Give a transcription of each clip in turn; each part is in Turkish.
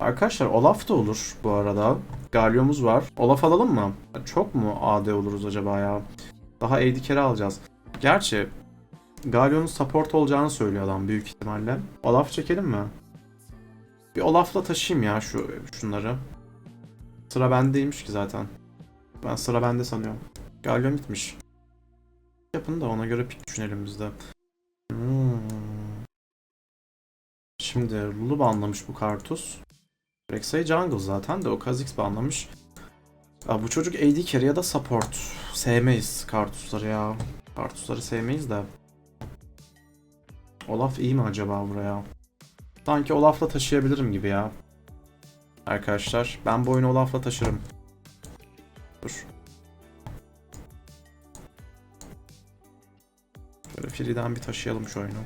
Arkadaşlar Olaf da olur bu arada. Galyomuz var. Olaf alalım mı? Çok mu AD oluruz acaba ya? Daha AD kere alacağız. Gerçi Galyon'un support olacağını söylüyor adam büyük ihtimalle. Olaf çekelim mi? Bir Olaf'la taşıyayım ya şu şunları. Sıra bendeymiş ki zaten. Ben sıra bende sanıyorum. Galyon gitmiş. Yapın da ona göre pik düşünelim biz de. Hmm. Şimdi Lulu banlamış bu Kartus. Rek'Sai jungle zaten de o Kha'Zix banlamış. Aa, bu çocuk AD carry ya da support. Sevmeyiz Kartusları ya. Kartusları sevmeyiz de. Olaf iyi mi acaba buraya? Sanki Olaf'la taşıyabilirim gibi ya. Arkadaşlar ben bu oyunu Olaf'la taşırım. Dur. Böyle Free'den bir taşıyalım şu oyunu.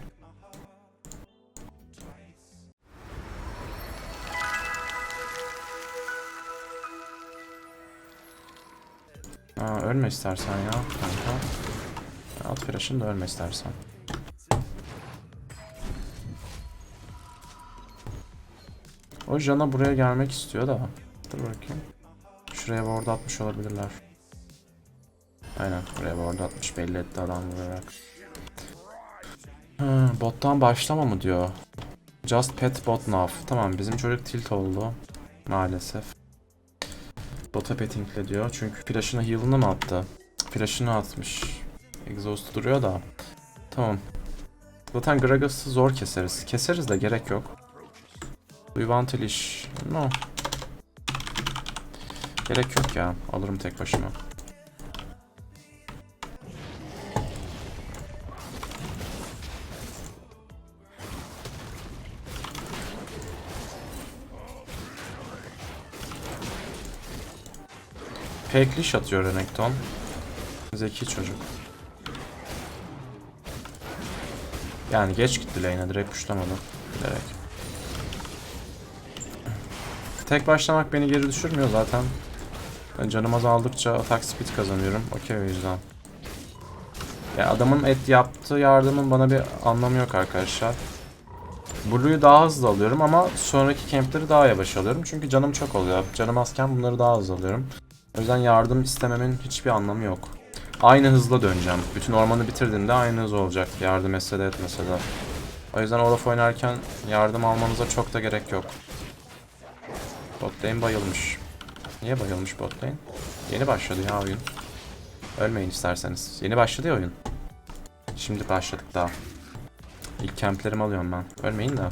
Ölme istersen ya kanka. At flash'ını da ölme istersen. O Jana buraya gelmek istiyor da. Dur bakayım. Şuraya ward atmış olabilirler. Aynen buraya ward atmış belli etti adam vurarak. Ha, bottan başlama mı diyor. Just pet bot now. Tamam bizim çocuk tilt oldu. Maalesef. Bota pettinkle diyor. Çünkü flash'ını heal'ını mı attı? Flash'ını atmış. Exhaust duruyor da. Tamam. Zaten Gragas'ı zor keseriz. Keseriz de gerek yok. You want? No. Gerek yok ya. Alırım tek başıma. Leash atıyor Renekton. Zeki çocuk. Yani geç gitti lane'e direkt puşlamadı. Bilerek. Tek başlamak beni geri düşürmüyor zaten. Ben canım azaldıkça atak speed kazanıyorum. Okey o yüzden. Ya adamın et yaptığı yardımın bana bir anlamı yok arkadaşlar. Blue'yu daha hızlı alıyorum ama sonraki campleri daha yavaş alıyorum. Çünkü canım çok oluyor. Canım azken bunları daha hızlı alıyorum. O yüzden yardım istememin hiçbir anlamı yok. Aynı hızla döneceğim. Bütün ormanı bitirdiğimde aynı hız olacak. Yardım etse de etmese de. O yüzden Olaf oynarken yardım almanıza çok da gerek yok. Bot lane bayılmış. Niye bayılmış bot lane? Yeni başladı ya oyun. Ölmeyin isterseniz. Yeni başladı ya oyun. Şimdi başladık daha. İlk camplerimi alıyorum ben. Ölmeyin de.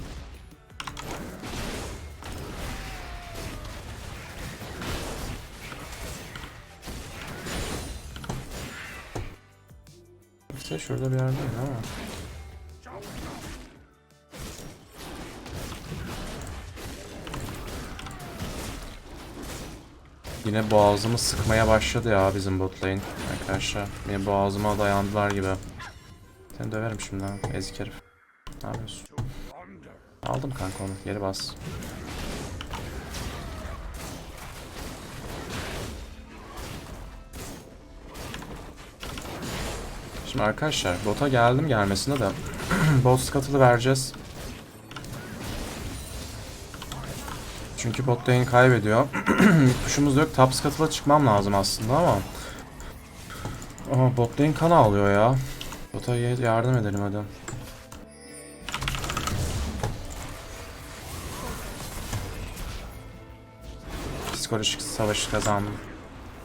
Şurada bir yerde ama. Yine boğazımı sıkmaya başladı ya bizim bot lane arkadaşlar. Yine boğazıma dayandılar gibi. Seni döverim şimdi ha, ezik herif. Ne yapıyorsun? Aldım kanka onu, geri bas. Şimdi arkadaşlar bota geldim gelmesine de bot scuttle'ı vereceğiz. Çünkü bot lane kaybediyor. Tuşumuz yok. Top scuttle'a çıkmam lazım aslında ama. Ama bot lane kan alıyor ya. Bota yardım edelim hadi. Psikolojik savaşı kazandım.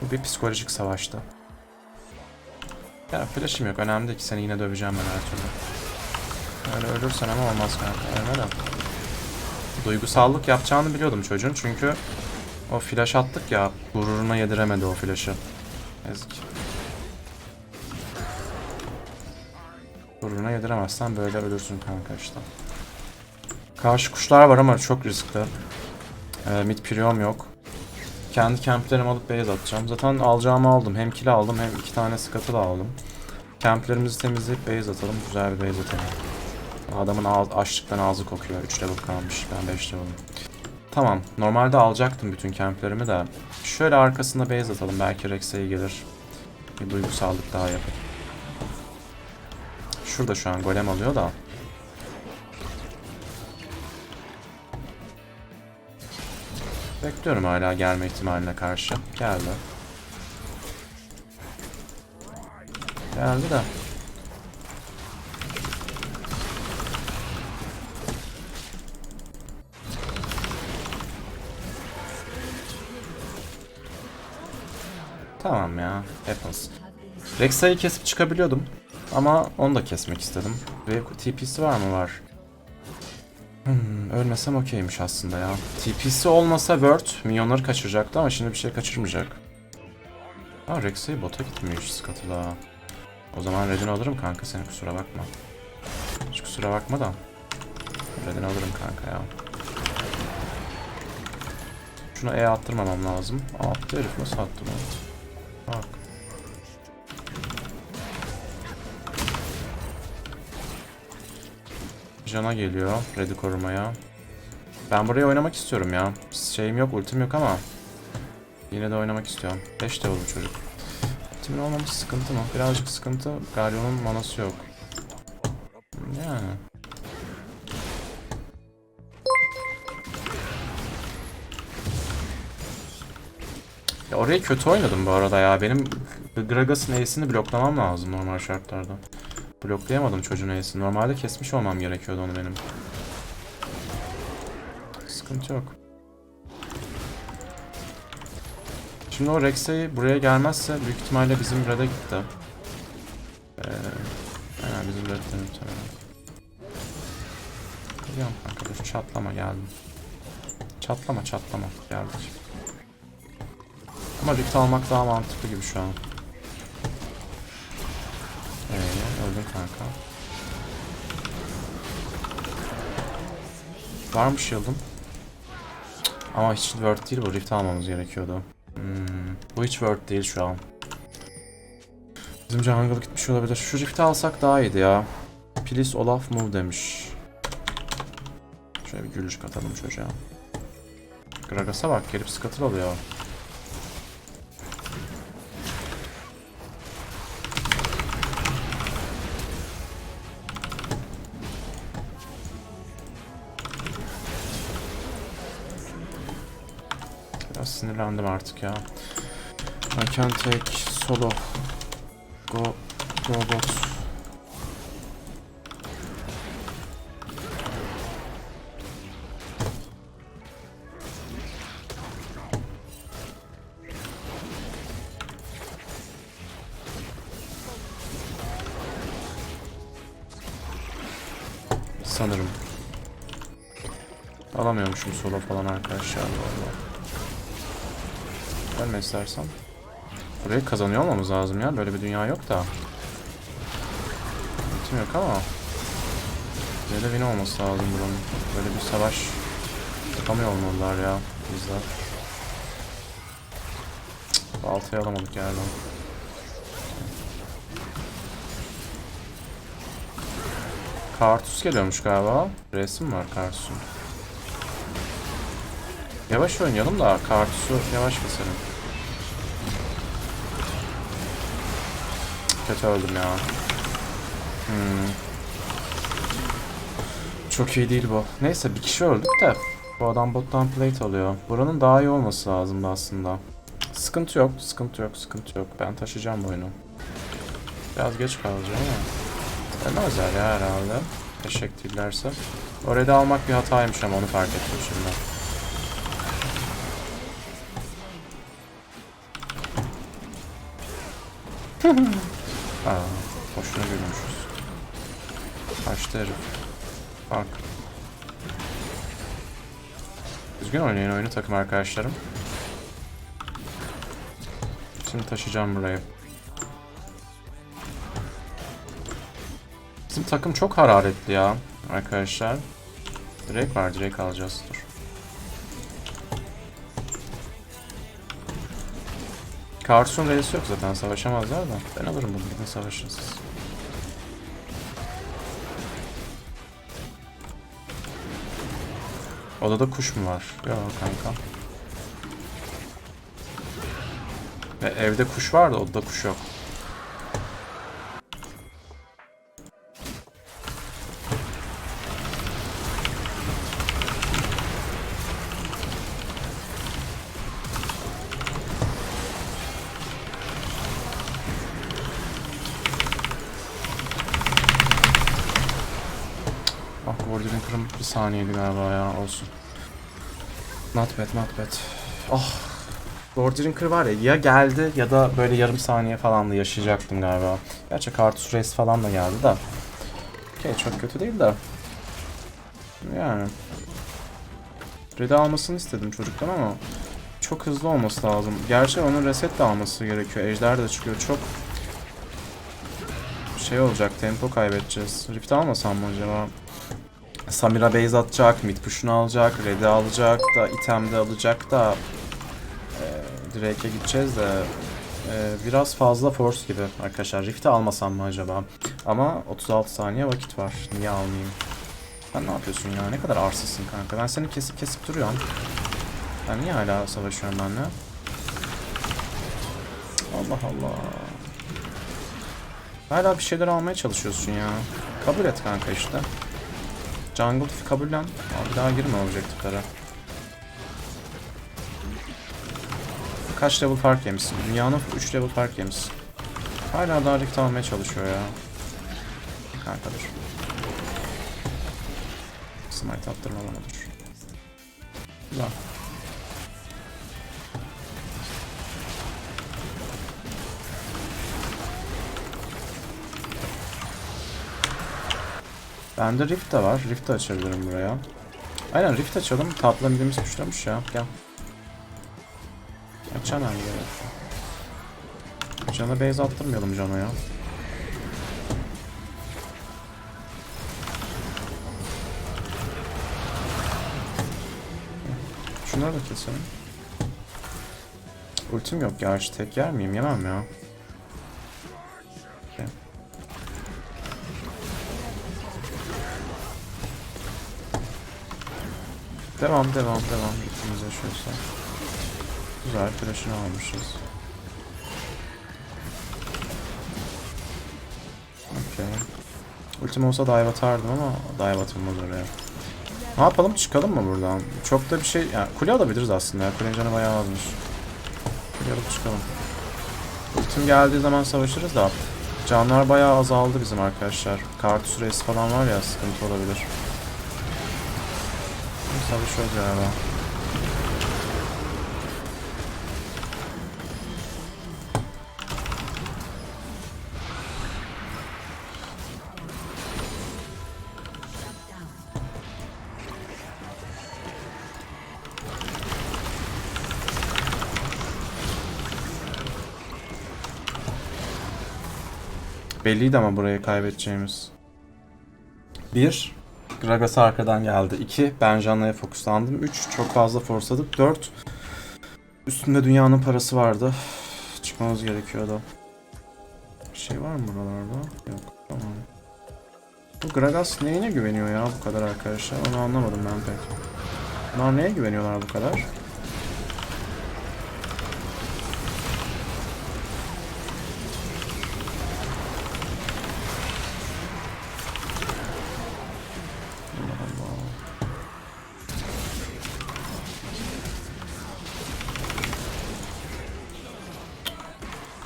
Bu bir psikolojik savaştı. Ya flash'ım yok. Önemli değil ki seni yine döveceğim ben her türlü. Öyle ölürsen ama olmaz kanka. Ölme de. Duygusallık yapacağını biliyordum çocuğun çünkü o flash attık ya gururuna yediremedi o flash'ı. Ezik. Gururuna yediremezsen böyle ölürsün kanka işte. Karşı kuşlar var ama çok riskli. Ee, mid priom yok. Kendi camplerimi alıp base atacağım. Zaten alacağımı aldım. Hem kill aldım hem iki tane scuttle aldım. Camplerimizi temizleyip base atalım. Güzel bir base atalım. Adamın ağız, açlıktan ağzı kokuyor. 3 level kalmış. Ben 5 level'ım. Tamam. Normalde alacaktım bütün camplerimi de. Şöyle arkasında base atalım. Belki Rex'e gelir. Bir duygusallık daha yapıp. Şurada şu an golem alıyor da. Bekliyorum hala gelme ihtimaline karşı. Geldi. Geldi de. Tamam ya. Happens. Rexa'yı kesip çıkabiliyordum. Ama onu da kesmek istedim. Ve TP'si var mı? Var. Hmm, ölmesem okeymiş aslında ya. TP'si olmasa Word milyonları kaçıracaktı ama şimdi bir şey kaçırmayacak. Ha Rex'e bota gitmiyor Scuttle'a. O zaman Red'ini alırım kanka seni kusura bakma. Hiç kusura bakma da. Red'ini alırım kanka ya. Şuna E attırmamam lazım. Attı herif nasıl attı bunu? Bak. Jana geliyor Red'i korumaya. Ben buraya oynamak istiyorum ya. Şeyim yok, ultim yok ama yine de oynamak istiyorum. 5 de oldu çocuk. Ultimin olmaması sıkıntı mı? Birazcık sıkıntı. Galio'nun manası yok. Yani. Ya orayı kötü oynadım bu arada ya. Benim Gragas'ın E'sini bloklamam lazım normal şartlarda. Bloklayamadım çocuğun E'sini. Normalde kesmiş olmam gerekiyordu onu benim. Sıkıntı yok. Şimdi o Rex'e buraya gelmezse büyük ihtimalle bizim Red'e gitti. Ee, aynen bizim Red'den muhtemelen. Geliyorum kanka çatlama geldim. Çatlama çatlama geldik. Ama Rift almak daha mantıklı gibi şu an. Kanka. Var mı shield'ım? Cık, Ama hiç worth değil bu. Rift almamız gerekiyordu. Hmm, bu hiç worth değil şu an. Bizim jungle gitmiş olabilir. Şu Rift'i alsak daha iyiydi ya. Please Olaf move demiş. Şöyle bir gülücük atalım çocuğa. Gragas'a bak gelip scuttle alıyor. Sinirlendim artık ya. I can take solo. Go, go bot. Sanırım. Alamıyormuşum solo falan arkadaşlar vallahi. Ölme istersen. Burayı kazanıyor olmamız lazım ya. Böyle bir dünya yok da. Ultim yok ama. Böyle win olması lazım buranın. Böyle bir savaş yapamıyor olmalılar ya bizler. Baltayı alamadık yerden. Kartus geliyormuş galiba. Resim var Kartus'un. Yavaş oynayalım da Kartus'u yavaş keselim. Kötü öldüm ya. Hmm. Çok iyi değil bu. Neyse bir kişi öldük de. Bu adam bottan plate alıyor. Buranın daha iyi olması lazımdı aslında. Sıkıntı yok, sıkıntı yok, sıkıntı yok. Ben taşıyacağım bu oyunu. Biraz geç kalacağım ama. Ölmezler ya herhalde. Eşek değillerse. Orayı da almak bir hataymış ama onu fark ettim şimdi. Aa, boşuna gülmüşüz. Kaçtı herif. Bak. Düzgün oynayın oyunu takım arkadaşlarım. Şimdi taşıyacağım burayı. Bizim takım çok hararetli ya arkadaşlar. Direkt var direkt alacağız dur. Karsun reisi yok zaten savaşamazlar da. Ben alırım bunu gidin savaşın siz. Odada kuş mu var? Yok kanka. Ve evde kuş var da odada kuş yok. Saniyeydi galiba ya olsun. Not bad not bad. Oh. Borderin var ya ya geldi ya da böyle yarım saniye falan da yaşayacaktım galiba. Gerçi Kartus Reis falan da geldi de. Okey çok kötü değil de. Yani. Red'i almasını istedim çocuktan ama çok hızlı olması lazım. Gerçi onun reset de alması gerekiyor. Ejder de çıkıyor. Çok şey olacak. Tempo kaybedeceğiz. Rift almasam mı acaba? Samira base atacak, mid push'unu alacak, red'i alacak da, item de alacak da e, Drake'e gideceğiz de e, biraz fazla force gibi arkadaşlar. Rift'i almasam mı acaba? Ama 36 saniye vakit var. Niye almayayım? Sen ne yapıyorsun ya? Ne kadar arsızsın kanka. Ben seni kesip kesip duruyorum. Ben niye hala savaşıyorum benimle? Allah Allah. Hala bir şeyler almaya çalışıyorsun ya. Kabul et kanka işte. Jungle kabullen. Abi daha girme objektiflere. Kaç level fark yemişsin? Dünyanın 3 level fark yemişsin. Hala daha rift almaya çalışıyor ya. Kanka dur. Smite attırma bana dur. Güzel. Bende Rift de var. Rift de açabilirim buraya. Aynen Rift açalım. Tapla midimiz güçlenmiş ya. Gel. Açan hangi yere? Can'a base attırmayalım Can'a ya. Şunları da keselim. Ultim yok gerçi tek yer miyim? Yemem ya. Devam devam devam. Ultimiz yaşıyorsa. Güzel flash'ını almışız. Okey. Ultim olsa dive atardım ama dive atılmaz oraya. Ne yapalım çıkalım mı buradan? Çok da bir şey... Yani kule alabiliriz aslında ya. Kulenin canı bayağı azmış. Kule alıp çıkalım. Ultim geldiği zaman savaşırız da. Canlar bayağı azaldı bizim arkadaşlar. Kartus Reis falan var ya sıkıntı olabilir. Savaşıyoruz galiba. Belliydi ama burayı kaybedeceğimiz. 1. Gragas arkadan geldi. 2. Ben Janna'ya fokuslandım. 3. Çok fazla forsladık. 4. Üstünde dünyanın parası vardı. Çıkmamız gerekiyordu. Bir şey var mı buralarda? Yok. Tamam. Bu Gragas neyine güveniyor ya bu kadar arkadaşlar? Onu anlamadım ben pek. Bunlar neye güveniyorlar bu kadar?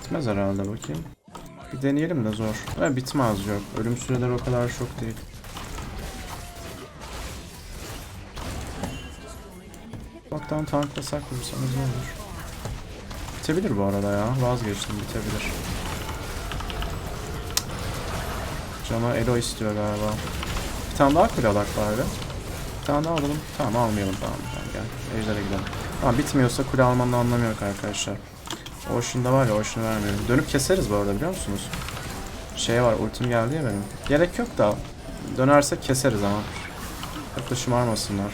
Bitmez herhalde bakayım. Bir deneyelim de zor. Ha, bitmez yok. Ölüm süreleri o kadar çok değil. Baktan tanklasak vursanız ne olur? Bitebilir bu arada ya. Vazgeçtim bitebilir. Cana Elo istiyor galiba. Bir tane daha kule alak bari. Bir tane daha alalım. Tamam almayalım tamam. tamam gel. Ejder'e gidelim. Tamam bitmiyorsa kule almanın anlamı yok arkadaşlar. Ocean'da var ya Ocean'ı vermiyorum. Dönüp keseriz bu arada biliyor musunuz? Şey var ultim geldi ya benim. Gerek yok da dönersek keseriz ama. Çok da şımarmasınlar.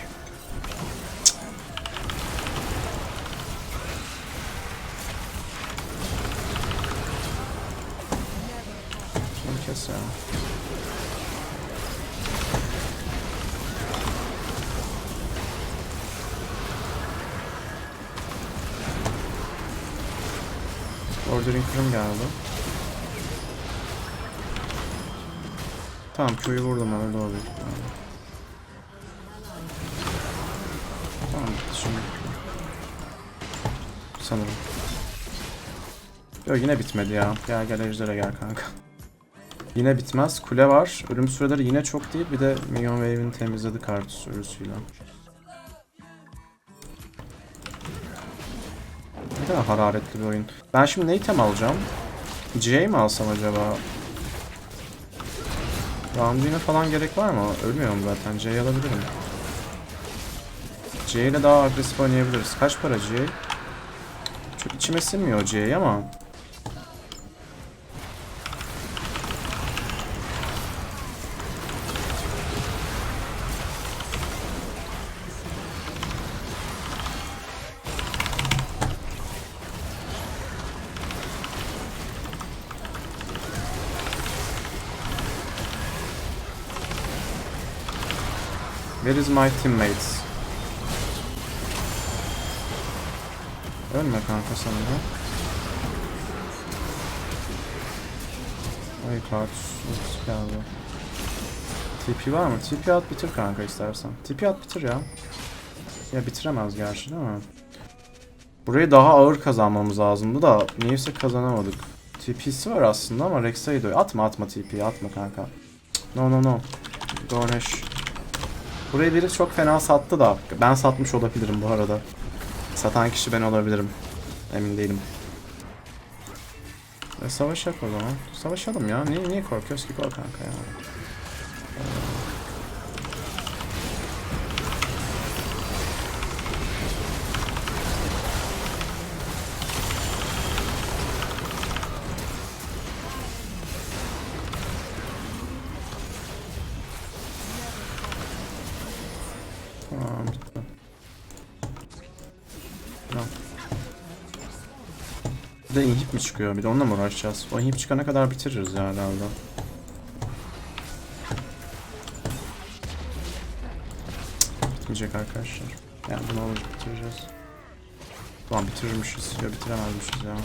Tamam köyü vurdum öyle oluyor. Tamam. Şimdi. Sanırım. Yok yine bitmedi ya. Gel gel ejderha gel kanka. Yine bitmez. Kule var. Ölüm süreleri yine çok değil. Bir de Minion Wave'ini temizledi kart sürüsüyle. Ne kadar hararetli bir oyun. Ben şimdi ne item alacağım? J mi alsam acaba? Roundine falan gerek var mı? Ölmüyorum zaten. J alabilirim. J ile daha agresif oynayabiliriz. Kaç para J? Çok içime sinmiyor J ama. Where is my teammates? Ölme kanka sen de. Ay kartus geldi. TP var mı? TP at bitir kanka istersen. TP at bitir ya. Ya bitiremez gerçi değil mi? Burayı daha ağır kazanmamız lazımdı da niyeyse kazanamadık. TP'si var aslında ama Rek'Sai de Atma atma TP'yi atma kanka. No no no. Gorneş. Burayı biri çok fena sattı da ben satmış olabilirim bu arada. Satan kişi ben olabilirim. Emin değilim. E, savaşak o zaman. Savaşalım ya. Niye, niye korkuyoruz ki? Kork kanka ya. Çıkıyor? Bir de onunla mı uğraşacağız? O inhib çıkana kadar bitiririz ya herhalde. Bitmeyecek arkadaşlar. Yani bunu alıp bitireceğiz. Tamam bitirirmişiz ya bitiremezmişiz ya.